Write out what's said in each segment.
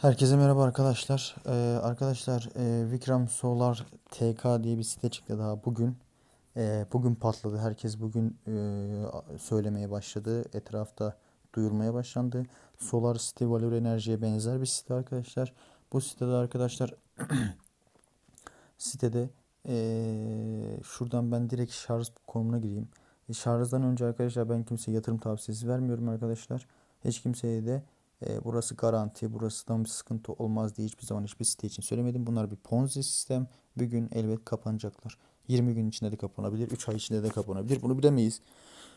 Herkese merhaba arkadaşlar. Ee, arkadaşlar e, Vikram Solar TK diye bir site çıktı daha bugün. Ee, bugün patladı. Herkes bugün e, söylemeye başladı. Etrafta duyurmaya başlandı. Solar site Valor Enerji'ye benzer bir site arkadaşlar. Bu sitede arkadaşlar sitede e, şuradan ben direkt şarj konumuna gireyim. E, şarjdan önce arkadaşlar ben kimseye yatırım tavsiyesi vermiyorum arkadaşlar. Hiç kimseye de e, burası garanti, burası da bir sıkıntı olmaz diye hiçbir zaman hiçbir site için söylemedim. Bunlar bir Ponzi sistem. Bir gün elbet kapanacaklar. 20 gün içinde de kapanabilir, 3 ay içinde de kapanabilir. Bunu bilemeyiz.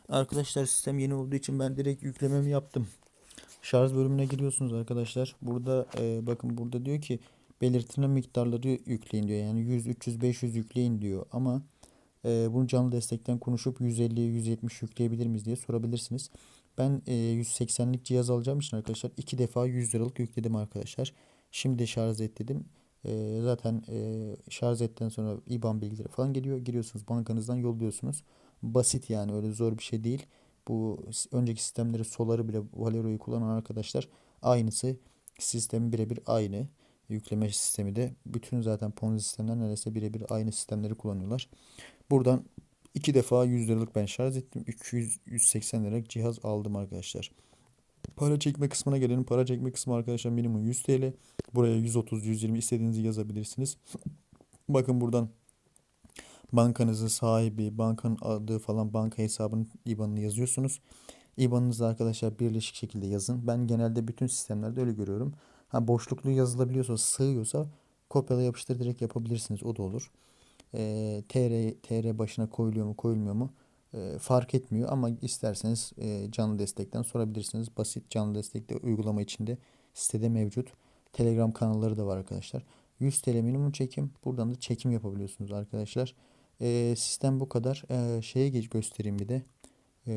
Arkadaşlar sistem yeni olduğu için ben direkt yüklememi yaptım. Şarj bölümüne giriyorsunuz arkadaşlar. Burada e, bakın burada diyor ki belirtilen miktarları yükleyin diyor. Yani 100, 300, 500 yükleyin diyor. Ama e, bunu canlı destekten konuşup 150, 170 yükleyebilir miyiz diye sorabilirsiniz. Ben e, 180'lik cihaz alacağım için arkadaşlar iki defa 100 liralık yükledim arkadaşlar. Şimdi şarj et dedim. E, zaten e, şarj etten sonra IBAN bilgileri falan geliyor. Giriyorsunuz bankanızdan yolluyorsunuz. Basit yani öyle zor bir şey değil. Bu önceki sistemleri Solar'ı bile Valero'yu kullanan arkadaşlar aynısı. Sistemin birebir aynı. Yükleme sistemi de bütün zaten Ponzi sistemler neredeyse birebir aynı sistemleri kullanıyorlar. Buradan iki defa 100 liralık ben şarj ettim. 200-180 liralık cihaz aldım arkadaşlar. Para çekme kısmına gelelim. Para çekme kısmı arkadaşlar minimum 100 TL. Buraya 130-120 istediğinizi yazabilirsiniz. Bakın buradan bankanızın sahibi, bankanın adı falan banka hesabının IBAN'ını yazıyorsunuz. IBAN'ınızı arkadaşlar birleşik şekilde yazın. Ben genelde bütün sistemlerde öyle görüyorum. Ha boşluklu yazılabiliyorsa, sığıyorsa kopyala yapıştır direkt yapabilirsiniz. O da olur. E, TR, TR başına koyuluyor mu koyulmuyor mu e, fark etmiyor ama isterseniz e, canlı destekten sorabilirsiniz. Basit canlı destekte uygulama içinde sitede mevcut. Telegram kanalları da var arkadaşlar. 100 TL minimum çekim. Buradan da çekim yapabiliyorsunuz arkadaşlar. E, sistem bu kadar. E, şeye geç göstereyim bir de. E,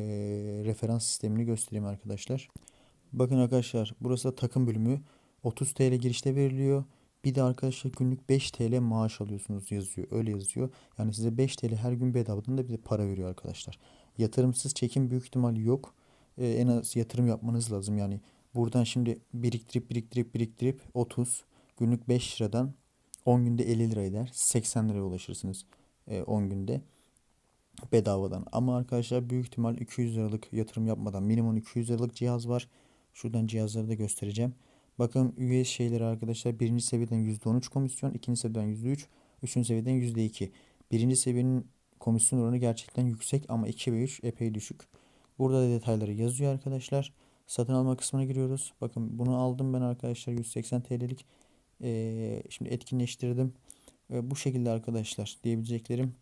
referans sistemini göstereyim arkadaşlar. Bakın arkadaşlar burası da takım bölümü. 30 TL girişte veriliyor. Bir de arkadaşlar günlük 5 TL maaş alıyorsunuz yazıyor. Öyle yazıyor. Yani size 5 TL her gün bedavadan da bir de para veriyor arkadaşlar. Yatırımsız çekim büyük ihtimal yok. Ee, en az yatırım yapmanız lazım. Yani buradan şimdi biriktirip biriktirip biriktirip 30 günlük 5 liradan 10 günde 50 lira eder. 80 liraya ulaşırsınız e, 10 günde bedavadan. Ama arkadaşlar büyük ihtimal 200 liralık yatırım yapmadan minimum 200 liralık cihaz var. Şuradan cihazları da göstereceğim. Bakın üye şeyleri arkadaşlar birinci seviyeden %13 komisyon, ikinci seviyeden %3, üçüncü seviyeden %2. Birinci seviyenin komisyon oranı gerçekten yüksek ama 2 ve 3 epey düşük. Burada da detayları yazıyor arkadaşlar. Satın alma kısmına giriyoruz. Bakın bunu aldım ben arkadaşlar 180 TL'lik. Ee, şimdi etkinleştirdim. Ee, bu şekilde arkadaşlar diyebileceklerim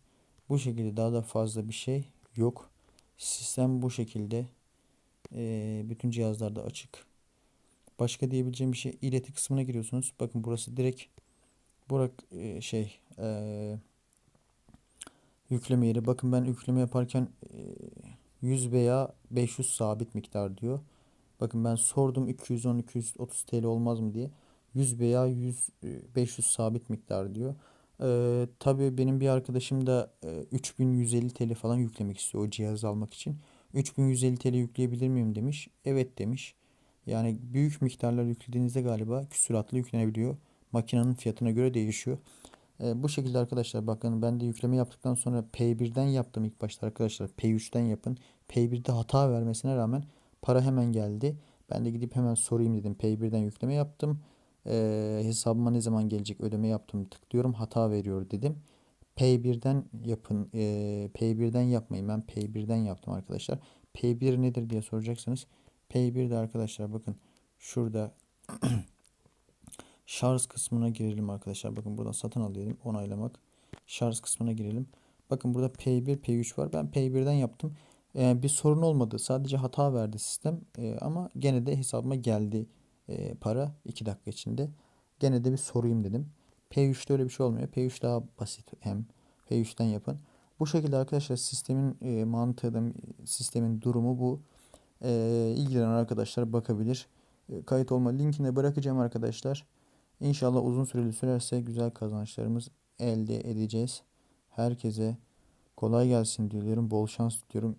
bu şekilde daha da fazla bir şey yok. Sistem bu şekilde. Ee, bütün cihazlarda açık. Başka diyebileceğim bir şey ileti kısmına giriyorsunuz. Bakın burası direkt burak e, şey e, yükleme yeri. Bakın ben yükleme yaparken e, 100 veya 500 sabit miktar diyor. Bakın ben sordum 210 230 TL olmaz mı diye. 100 veya 100 500 sabit miktar diyor. Ee, tabii benim bir arkadaşım da e, 3150 TL falan yüklemek istiyor o cihazı almak için. 3150 TL yükleyebilir miyim demiş. Evet demiş. Yani büyük miktarlar yüklediğinizde galiba küsuratlı yüklenebiliyor. Makinenin fiyatına göre değişiyor. E, bu şekilde arkadaşlar bakın ben de yükleme yaptıktan sonra P1'den yaptım ilk başta arkadaşlar. P3'ten yapın. P1'de hata vermesine rağmen para hemen geldi. Ben de gidip hemen sorayım dedim. P1'den yükleme yaptım. E, hesabıma ne zaman gelecek ödeme yaptım tıklıyorum hata veriyor dedim. P1'den yapın. E, P1'den yapmayın. Ben P1'den yaptım arkadaşlar. P1 nedir diye soracaksınız. P1'de arkadaşlar bakın şurada şarj kısmına girelim arkadaşlar. Bakın buradan satın al diyelim onaylamak. Şarj kısmına girelim. Bakın burada P1, P3 var. Ben P1'den yaptım. Ee, bir sorun olmadı. Sadece hata verdi sistem. Ee, ama gene de hesabıma geldi e, para 2 dakika içinde. Gene de bir sorayım dedim. P3'te öyle bir şey olmuyor. P3 daha basit hem. P3'ten yapın. Bu şekilde arkadaşlar sistemin e, mantığı sistemin durumu bu e, ilgilenen arkadaşlar bakabilir. E, kayıt olma linkini bırakacağım arkadaşlar. İnşallah uzun süreli sürerse güzel kazançlarımız elde edeceğiz. Herkese kolay gelsin diliyorum. Bol şans diliyorum.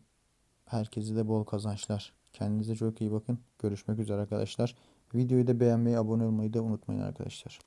Herkese de bol kazançlar. Kendinize çok iyi bakın. Görüşmek üzere arkadaşlar. Videoyu da beğenmeyi, abone olmayı da unutmayın arkadaşlar.